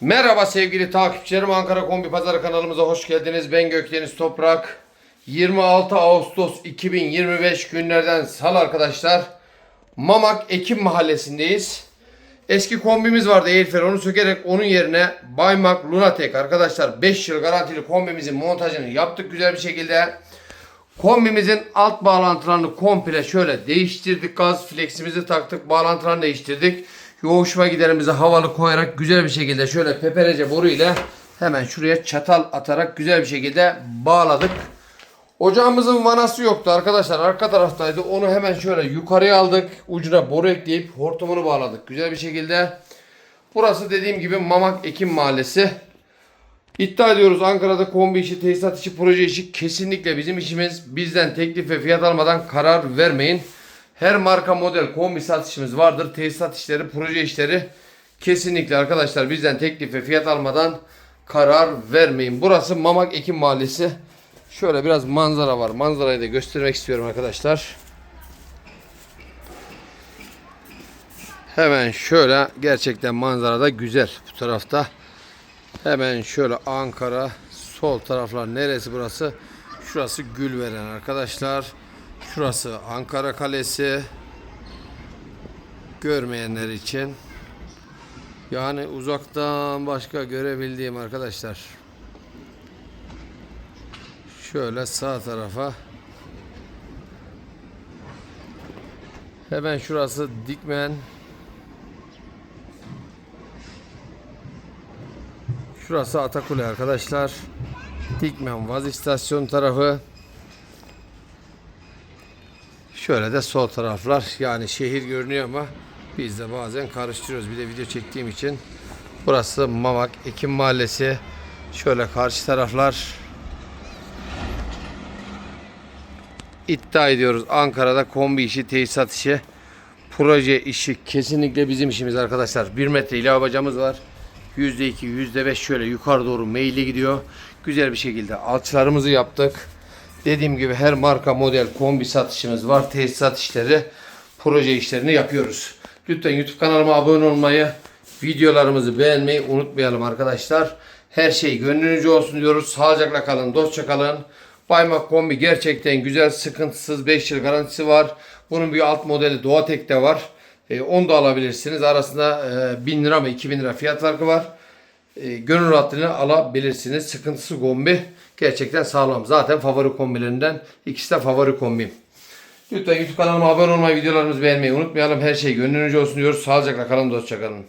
Merhaba sevgili takipçilerim Ankara Kombi Pazarı kanalımıza hoş geldiniz. Ben Gökdeniz Toprak. 26 Ağustos 2025 günlerden salı arkadaşlar. Mamak Ekim mahallesindeyiz. Eski kombimiz vardı Eğilfer onu sökerek onun yerine Baymak Lunatek arkadaşlar 5 yıl garantili kombimizin montajını yaptık güzel bir şekilde. Kombimizin alt bağlantılarını komple şöyle değiştirdik. Gaz fleximizi taktık. Bağlantılarını değiştirdik. Yoğuşma giderimizi havalı koyarak güzel bir şekilde şöyle peperece boru ile hemen şuraya çatal atarak güzel bir şekilde bağladık. Ocağımızın vanası yoktu arkadaşlar. Arka taraftaydı. Onu hemen şöyle yukarıya aldık. Ucuna boru ekleyip hortumunu bağladık. Güzel bir şekilde. Burası dediğim gibi Mamak Ekim Mahallesi. İddia ediyoruz Ankara'da kombi işi, tesisat işi, proje işi kesinlikle bizim işimiz. Bizden teklif ve fiyat almadan karar vermeyin. Her marka model kombi satışımız vardır. Tesisat işleri, proje işleri kesinlikle arkadaşlar bizden teklif ve fiyat almadan karar vermeyin. Burası Mamak Ekim Mahallesi. Şöyle biraz manzara var. Manzarayı da göstermek istiyorum arkadaşlar. Hemen şöyle gerçekten manzara da güzel bu tarafta. Hemen şöyle Ankara sol taraflar neresi burası? Şurası Gülveren arkadaşlar. Şurası Ankara Kalesi. Görmeyenler için. Yani uzaktan başka görebildiğim arkadaşlar. Şöyle sağ tarafa. Hemen şurası Dikmen. Şurası Atakule arkadaşlar. Dikmen Vaz istasyon tarafı. Şöyle de sol taraflar. Yani şehir görünüyor ama biz de bazen karıştırıyoruz. Bir de video çektiğim için. Burası Mamak Ekim Mahallesi. Şöyle karşı taraflar. İddia ediyoruz Ankara'da kombi işi, tesisat işi, proje işi kesinlikle bizim işimiz arkadaşlar. 1 metre ilave bacamız var. %2, %5 şöyle yukarı doğru meyilli gidiyor. Güzel bir şekilde alçılarımızı yaptık. Dediğim gibi her marka model kombi satışımız var. Tesisat işleri, proje işlerini yapıyoruz. Lütfen YouTube kanalıma abone olmayı, videolarımızı beğenmeyi unutmayalım arkadaşlar. Her şey gönlünüzce olsun diyoruz. Sağlıcakla kalın, dostça kalın. Baymak kombi gerçekten güzel, sıkıntısız 5 yıl garantisi var. Bunun bir alt modeli Doğatek'te var. E, onu da alabilirsiniz. Arasında e, 1000 lira mı 2000 lira fiyat farkı var. E, gönül rahatlığıyla alabilirsiniz. Sıkıntısı kombi. Gerçekten sağlam. Zaten favori kombilerinden. ikisi de favori kombim. Lütfen YouTube kanalıma abone olmayı, videolarımızı beğenmeyi unutmayalım. Her şey gönlünüzce olsun diyoruz. Sağlıcakla kalın, dostça kalın.